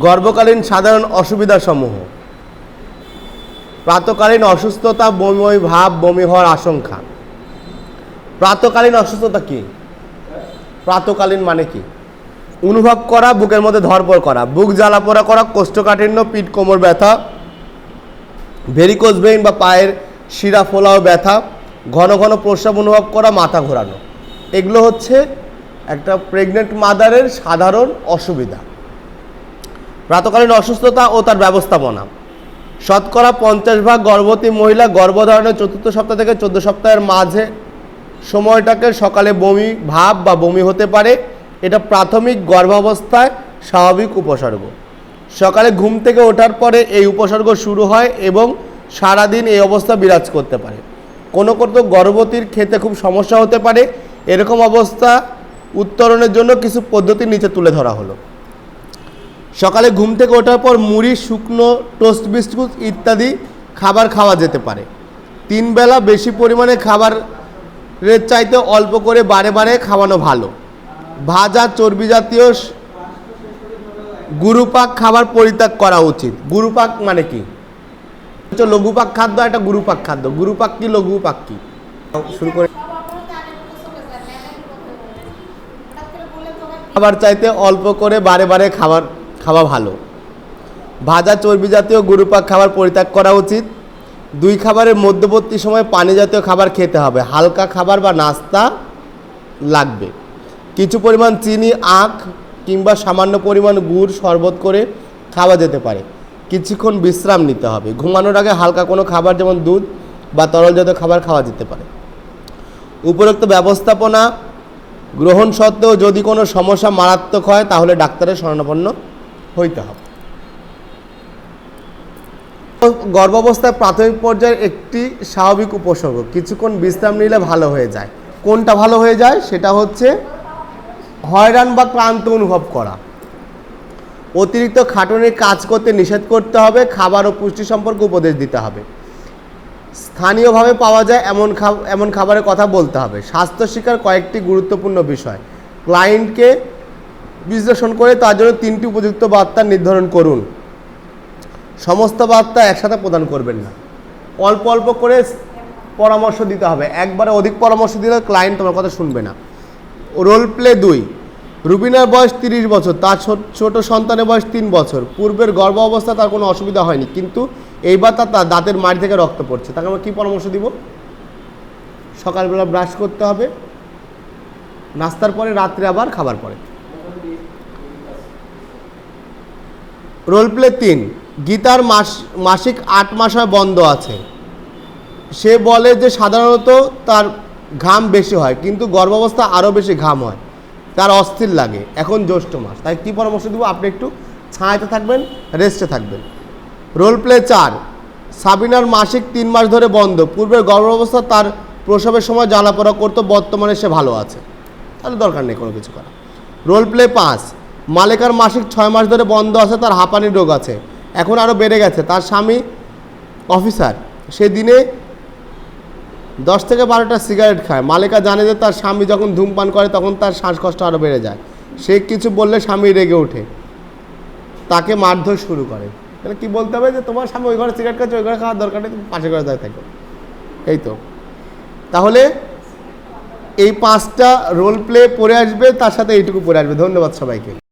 গর্ভকালীন সাধারণ অসুবিধাসমূহ। প্রাতকালীন অসুস্থতা, বমি ভাব, বমি হওয়ার আশঙ্কা। প্রাতকালীন অসুস্থতা কি? প্রাতকালীন মানে কি? অনুভব করা, বুকের মধ্যে ধরপর করা, বুক জ্বালা পোড়া করা, কোষ্ঠকাঠিন্য, পিঠ, কোমর ব্যথা ভেরিকোজ ভেইন বা পায়ের শিরা ফোলা ও ব্যথা, ঘন ঘন প্রস্রাব অনুভব করা, মাথা ঘোরানো। এগুলো হচ্ছে একটা প্রেগনেন্ট মাদারের সাধারণ অসুবিধা। প্রাতকালীন অসুস্থতা ও তার ব্যবস্থাপনা। শতকরা পঞ্চাশ ভাগ গর্ভবতী মহিলা গর্ভধারণের চতুর্থ সপ্তাহ থেকে চোদ্দ সপ্তাহের মাঝে সময়টাকে সকালে বমি ভাব বা বমি হতে পারে। এটা প্রাথমিক গর্ভাবস্থায় স্বাভাবিক উপসর্গ। সকালে ঘুম থেকে ওঠার পরে এই উপসর্গ শুরু হয় এবং সারাদিন এই অবস্থা বিরাজ করতে পারে। কোনো কোনো গর্ভবতীর খেতে খুব সমস্যা হতে পারে। এরকম অবস্থা উত্তরণের জন্য কিছু পদ্ধতি নিচে তুলে ধরা হলো। সকালে ঘুম থেকে ওঠার পর মুড়ি, শুকনো টোস্ট বিস্কুট ইত্যাদি খাবার খাওয়া যেতে পারে। তিন বেলা বেশি পরিমাণে খাবারের চাইতে অল্প করে বারে বারে খাওয়ানো ভালো। ভাজা চর্বি জাতীয় গুরুপাক খাবার পরিত্যাগ করা উচিত। গুরুপাক মানে কি? হচ্ছে লঘুপাক খাদ্য একটা গুরুপাক খাদ্য। গুরুপাক কি, লঘুপাক কি? শুরু করে খাবার চাইতে অল্প করে বারে বারে খাবার খাওয়া ভালো। ভাজা চর্বি জাতীয় গুরুপাক খাবার পরিত্যাগ করা উচিত। দুই খাবারের মধ্যবর্তী সময় পানি জাতীয় খাবার খেতে হবে। হালকা খাবার বা নাস্তা লাগবে। কিছু পরিমাণ চিনি, আখ কিংবা সামান্য পরিমাণ গুড় শরবত করে খাওয়া যেতে পারে। কিছুক্ষণ বিশ্রাম নিতে হবে। ঘুমানোর আগে হালকা কোনো খাবার যেমন দুধ বা তরল জাতীয় খাবার খাওয়া যেতে পারে। উপরোক্ত ব্যবস্থাপনা গ্রহণ সত্ত্বেও যদি কোনো সমস্যা মারাত্মক হয়, তাহলে ডাক্তারের শরণাপন্ন হইতে হবে। গর্ভাবস্থায় প্রাথমিক পর্যায়ের একটি স্বাভাবিক উপসর্গ, কিছুক্ষণ বিশ্রাম নিলে ভালো হয়ে যায়। কোনটা ভালো হয়ে যায়? সেটা হচ্ছে হয়রান বা ক্লান্ত অনুভব করা। অতিরিক্ত খাটুনির কাজ করতে নিষেধ করতে হবে, খাবার ও পুষ্টি সম্পর্কে উপদেশ দিতে হবে। স্থানীয়ভাবে পাওয়া যায় এমন এমন খাবারের কথা বলতে হবে। স্বাস্থ্য শিকার কয়েকটি গুরুত্বপূর্ণ বিষয়। ক্লায়েন্টকে বিশ্লেষণ করে তার জন্য তিনটি উপযুক্ত বার্তা নির্ধারণ করুন। সমস্ত বার্তা একসাথে প্রদান করবেন না। অল্প অল্প করে পরামর্শ দিতে হবে। একবারে অধিক পরামর্শ দিলে ক্লায়েন্ট তোমার কথা শুনবে না। রোল প্লে দুই। রুবিনার বয়স তিরিশ বছর, তার ছোট- সন্তানের বয়স তিন বছর। পূর্বের গর্ভ অবস্থা তার কোনো অসুবিধা হয়নি, কিন্তু এইবার তার দাঁতের মাড়ি থেকে রক্ত পড়ছে। তাকে আমরা কী পরামর্শ দিব? সকালবেলা ব্রাশ করতে হবে। নাস্তার পরে, রাত্রে আবার খাবার পরে। রোল প্লে তিন। গীতার মাস, মাসিক আট মাস হয় বন্ধ আছে। সে বলে যে সাধারণত তার ঘাম বেশি হয়, কিন্তু গর্ভাবস্থা আরও বেশি ঘাম হয়। তার অস্থির লাগে। এখন জ্যৈষ্ঠ মাস। তাই কী পরামর্শ দেবো? আপনি একটু ছায়াতে থাকবেন রেস্টে থাকবেন। রোল প্লে চার। সাবিনার মাসিক তিন মাস ধরে বন্ধ। পূর্বের গর্ভাবস্থা তার প্রসবের সময় জ্বালাপড়া করতো, বর্তমানে সে ভালো আছে। তাহলে দরকার নেই কোনো কিছু করা রোল প্লে পাঁচ। মালেকার মাসিক ছয় মাস ধরে বন্ধ আছে, তার হাঁপানির রোগ আছে। এখন আরও বেড়ে গেছে। তার স্বামী অফিসার। সে দিনে দশ থেকে বারোটা সিগারেট খায়। মালিকা জানে যে তার স্বামী যখন ধূমপান করে, তখন তার শ্বাসকষ্ট আরও বেড়ে যায়। সে কিছু বললে স্বামী রেগে ওঠে। তাকে মারধর শুরু করে। তাহলে কি বলতে হবে যে, তোমার স্বামী ওই ঘরে সিগারেট খাচ্ছে, ওই ঘরে খাওয়ার দরকার নেই, তুমি পাশে ঘরে দাঁড়িয়ে থাকো। এই তো। তাহলে এই পাঁচটা রোল প্লে পড়ে আসবে, তার সাথে এইটুকু পড়ে আসবে। ধন্যবাদ সবাইকে।